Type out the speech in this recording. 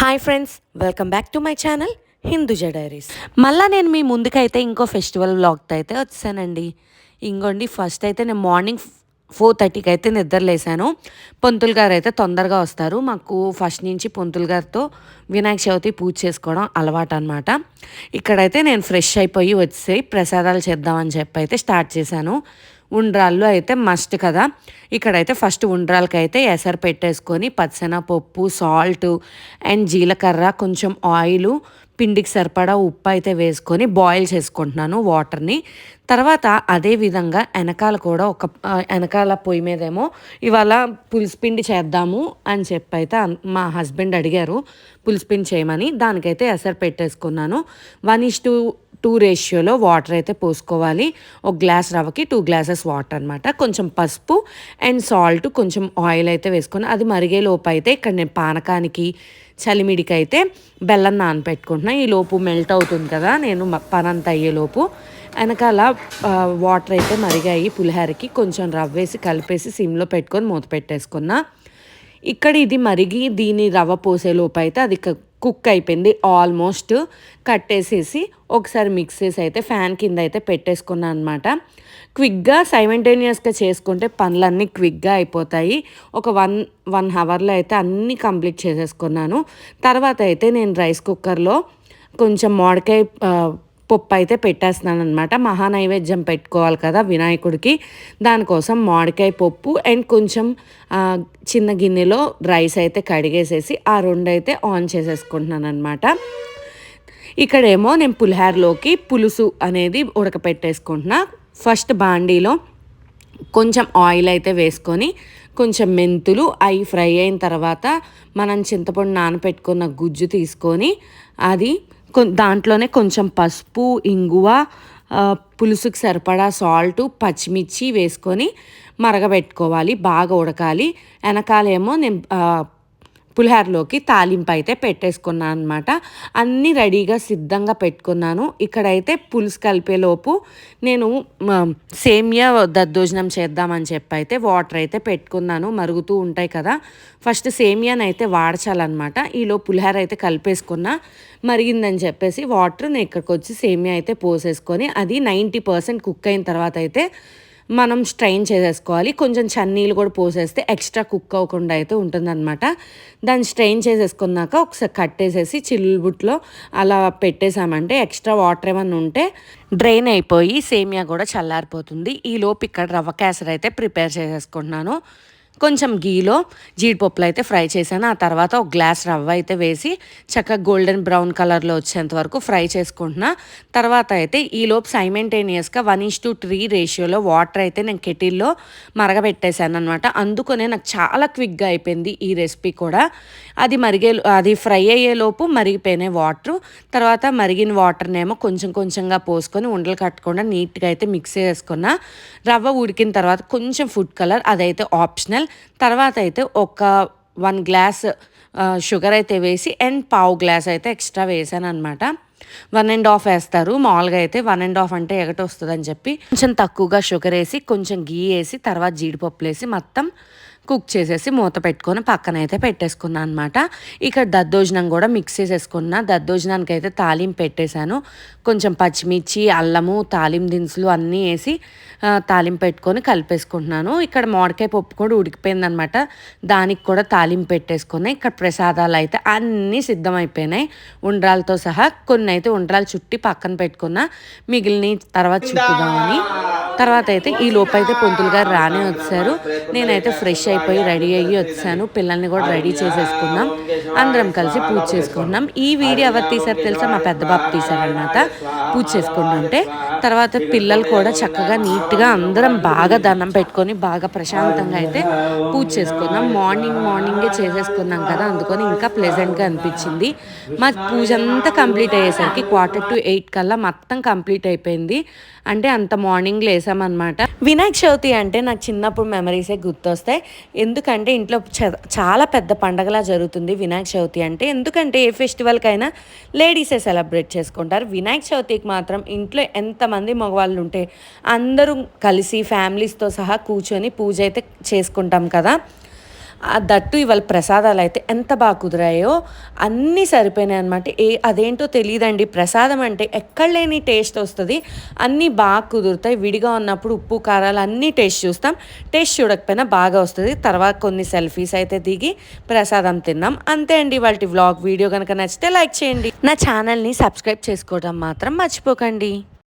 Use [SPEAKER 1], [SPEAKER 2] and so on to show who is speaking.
[SPEAKER 1] Hi friends welcome back to my channel Hinduja diaries మళ్ళీ నేను మీ ముందుకైతే ఇంకో ఫెస్టివల్ బ్లాగ్తో అయితే వచ్చానండి. ఇంకోండి ఫస్ట్ అయితే నేను మార్నింగ్ ఫోర్ థర్టీకి అయితే నిద్రలేసాను పొంతులు గారు అయితే తొందరగా వస్తారు. మాకు ఫస్ట్ నుంచి పొంతులు గారితో వినాయక చవితి పూజ చేసుకోవడం అలవాటు అనమాట ఇక్కడైతే నేను ఫ్రెష్ అయిపోయి వచ్చి ప్రసాదాలు చేద్దామని చెప్పి అయితే స్టార్ట్ చేశాను. ఉండ్రాళ్ళు అయితే మస్ట్ కదా. ఇక్కడైతే ఫస్ట్ ఉండ్రాలకి అయితే ఎసరు పెట్టేసుకొని పచ్చనపప్పు సాల్ట్ అండ్ జీలకర్ర కొంచెం ఆయిల్ పిండికి సరిపడా ఉప్పు అయితే వేసుకొని బాయిల్ చేసుకుంటున్నాను వాటర్ని తర్వాత అదే విధంగా వెనకాల కూడా ఒక వెనకాల పొయ్యి మీదేమో ఇవాళ పులుసుపిండి చేద్దాము అని చెప్పి అయితే మా హస్బెండ్ అడిగారు పులుసుపిండి చేయమని. దానికైతే ఎసరు పెట్టేసుకున్నాను. వన్ ఇస్ టూ టూ రేషియోలో వాటర్ అయితే పోసుకోవాలి. ఒక గ్లాస్ రవ్వకి టూ గ్లాసెస్ వాటర్ అనమాట కొంచెం పసుపు అండ్ సాల్ట్ కొంచెం ఆయిల్ అయితే వేసుకొని అది మరిగే లోపు అయితే ఇక్కడ నేను పానకానికి చలిమిడికి అయితే బెల్లం నానపెట్టుకుంటున్నా. ఈ లోపు మెల్ట్ అవుతుంది కదా నేను పనంత అయ్యేలోపు వెనకాల వాటర్ అయితే మరిగాయి. పులిహోరకి కొంచెం రవ్వ వేసి కలిపేసి సిమ్లో పెట్టుకొని మూత పెట్టేసుకున్నా. ఇక్కడ ఇది మరిగి దీని రవ్వ పోసే లోపు అయితే అది కుక్ అయిపోయింది. ఆల్మోస్ట్ కట్టేసేసి ఒకసారి మిక్స్ చేసి అయితే ఫ్యాన్ కింద అయితే పెట్టేసుకున్నాను అనమాట క్విక్గా సైమెంటేనియస్గా చేసుకుంటే పనులన్నీ క్విక్గా అయిపోతాయి. ఒక వన్ వన్ అవర్లో అయితే అన్నీ కంప్లీట్ చేసేసుకున్నాను. తర్వాత అయితే నేను రైస్ కుక్కర్లో కొంచెం మామిడికాయ పప్పు అయితే పెట్టేస్తున్నాను అనమాట మహానైవేద్యం పెట్టుకోవాలి కదా వినాయకుడికి. దానికోసం మామిడికాయ పప్పు అండ్ కొంచెం చిన్న గిన్నెలో రైస్ అయితే కడిగేసేసి ఆ రెండు అయితే ఆన్ చేసేసుకుంటున్నాను అనమాట ఇక్కడేమో నేను పులిహోరలోకి పులుసు అనేది ఉడకపెట్టేసుకుంటున్నా. ఫస్ట్ బాండీలో కొంచెం ఆయిల్ అయితే వేసుకొని కొంచెం మెంతులు అవి ఫ్రై అయిన తర్వాత మనం చింతపండు నానపెట్టుకున్న గుజ్జు తీసుకొని అది దాంట్లోనే కొంచెం పసుపు ఇంగువ పులుసుకు పులుసుకి సరిపడా సాల్ట్ పచ్చిమిర్చి వేసుకొని మరగబెట్టుకోవాలి బాగా ఉడకాలి. వెనకాలేమో నేను పులిహోరలోకి తాలింపు అయితే పెట్టేసుకున్నాను అనమాట అన్నీ రెడీగా సిద్ధంగా పెట్టుకున్నాను. ఇక్కడైతే పులుసు కలిపేలోపు నేను సేమియా దద్దోజనం చేద్దామని చెప్పి అయితే వాటర్ అయితే పెట్టుకున్నాను. మరుగుతూ ఉంటాయి కదా. ఫస్ట్ సేమియాని అయితే వాడచాలన్నమాట. ఈలో పులిహోర అయితే కలిపేసుకున్నా మరిగిందని చెప్పేసి వాటర్ నేను ఇక్కడికి వచ్చి సేమియా అయితే పోసేసుకొని అది నైంటీ పర్సెంట్ కుక్ అయిన తర్వాత అయితే మనం స్ట్రైన్ చేసేసుకోవాలి. కొంచెం చన్నీళ్ళు కూడా పోసేస్తే ఎక్స్ట్రా కుక్ అవ్వకుండా అయితే ఉంటుందన్నమాట. దాన్ని స్ట్రెయిన్ చేసేసుకున్నాక ఒకసారి కట్టేసేసి చిల్లుబుట్లో అలా పెట్టేసామంటే ఎక్స్ట్రా వాటర్ ఏమన్నా ఉంటే డ్రైన్ అయిపోయి సేమియా కూడా చల్లారిపోతుంది. ఈ లోపు ఇక్కడ రవ్వ కేసరి అయితే ప్రిపేర్ చేసేసుకుంటున్నాను. కొంచెం గీలో జీడిపప్పులు అయితే ఫ్రై చేశాను. ఆ తర్వాత ఒక గ్లాస్ రవ్వ అయితే వేసి చక్కగా గోల్డెన్ బ్రౌన్ కలర్లో వచ్చేంత వరకు ఫ్రై చేసుకుంటున్నా. తర్వాత అయితే ఈ లోపు సైమెంటేనియస్గా వన్ ఇష్ టు త్రీ రేషియోలో వాటర్ అయితే నేను కెటిల్లో మరగబెట్టేశాను అనమాట అందుకనే నాకు చాలా క్విక్గా అయిపోయింది ఈ రెసిపీ కూడా. అది మరిగే అది ఫ్రై అయ్యేలోపు మరిగిపోయినాయి వాటర్ తర్వాత మరిగిన వాటర్నేమో కొంచెం కొంచెంగా పోసుకొని ఉండలు కట్టకుండా నీట్గా అయితే మిక్స్ చేసుకున్నా. రవ్వ ఉడికిన తర్వాత కొంచెం ఫుడ్ కలర్ అదైతే ఆప్షనల్. తర్వాత అయితే ఒక వన్ గ్లాస్ షుగర్ అయితే వేసి అండ్ పావు గ్లాస్ అయితే ఎక్స్ట్రా వేసాను అనమాట వన్ అండ్ హాఫ్ వేస్తారు. మామూలుగా అయితే వన్ అండ్ హాఫ్ అంటే ఎగట వస్తుందని చెప్పి కొంచెం తక్కువగా షుగర్ వేసి కొంచెం గీ వేసి తర్వాత జీడిపప్పులు వేసి మొత్తం కుక్ చేసేసి మూత పెట్టుకొని పక్కన అయితే పెట్టేసుకున్నాను అనమాట ఇక్కడ దద్దోజనం కూడా మిక్స్ చేసేసుకున్నా. దద్దోజనానికి అయితే తాలింపు పెట్టేశాను. కొంచెం పచ్చిమిర్చి అల్లము తాలింపు దినుసులు అన్నీ వేసి తాలింపు పెట్టుకొని కలిపేసుకుంటున్నాను. ఇక్కడ మామిడికాయ పప్పు కూడా ఉడికిపోయిందనమాట దానికి కూడా తాలింపు పెట్టేసుకుని ఇక్కడ ప్రసాదాలు అయితే అన్నీ సిద్ధమైపోయినాయి. ఉండ్రాలతో సహా కొన్ని అయితే ఉండ్రాలు చుట్టి పక్కన పెట్టుకున్నా. మిగిలిన తర్వాత చుట్టుదామని. తర్వాత అయితే ఈ లోపు అయితే పొంతులు గారు రానే వచ్చారు. నేనైతే ఫ్రెష్ అయిపోయి రెడీ అయ్యి వచ్చాను. పిల్లల్ని కూడా రెడీ చేసేసుకున్నాం అందరం కలిసి పూజ చేసుకున్నాం ఈ వీడియో ఎవరు తీసారు తెలుసా? మా పెద్ద బాబు తీసారనమాట పూజ చేసుకుంటుంటే తర్వాత పిల్లలు కూడా చక్కగా నీట్గా అందరం బాగా దండం పెట్టుకొని బాగా ప్రశాంతంగా అయితే పూజ చేసుకున్నాం. మార్నింగ్ మార్నింగే చేసేసుకున్నాం కదా అందుకని ఇంకా ప్లెజెంట్గా అనిపించింది. మా పూజ అంతా కంప్లీట్ అయ్యేసరికి క్వార్టర్ టు ఎయిట్ కల్లా మొత్తం కంప్లీట్ అయిపోయింది. అంటే అంత మార్నింగ్ లేసామన్నమాట. వినాయక చవితి అంటే నాకు చిన్నప్పుడు మెమరీసే గుర్తొస్తాయి. ఎందుకంటే ఇంట్లో చ- చాలా పెద్ద పండగలా జరుగుతుంది వినాయక చవితి అంటే. ఎందుకంటే ఏ ఫెస్టివల్కైనా లేడీసే సెలబ్రేట్ చేసుకుంటారు. వినాయక చవితికి మాత్రం ఇంట్లో ఎంత మంది మగవాళ్ళు ఉంటే అందరూ కలిసి ఫ్యామిలీస్తో సహా కూర్చొని పూజ అయితే చేసుకుంటాం కదా. ఆ దట్టు ఇవాళ ప్రసాదాలు అయితే ఎంత బాగా కుదిరాయో అన్నీ సరిపోయినాయి అనమాట ఏ అదేంటో తెలియదండి ప్రసాదం అంటే ఎక్కడ లేని టేస్ట్ వస్తుంది. అన్నీ బాగా కుదురుతాయి. విడిగా ఉన్నప్పుడు ఉప్పు కారాలు అన్నీ టేస్ట్ చూస్తాం. టేస్ట్ చూడకపోయినా బాగా వస్తుంది. తర్వాత కొన్ని సెల్ఫీస్ అయితే దిగి ప్రసాదం తిన్నాం. అంతే అండి వాళ్ళ వ్లాగ్. వీడియో కనుక నచ్చితే లైక్ చేయండి. నా ఛానల్ని సబ్స్క్రైబ్ చేసుకోవడం మాత్రం మర్చిపోకండి.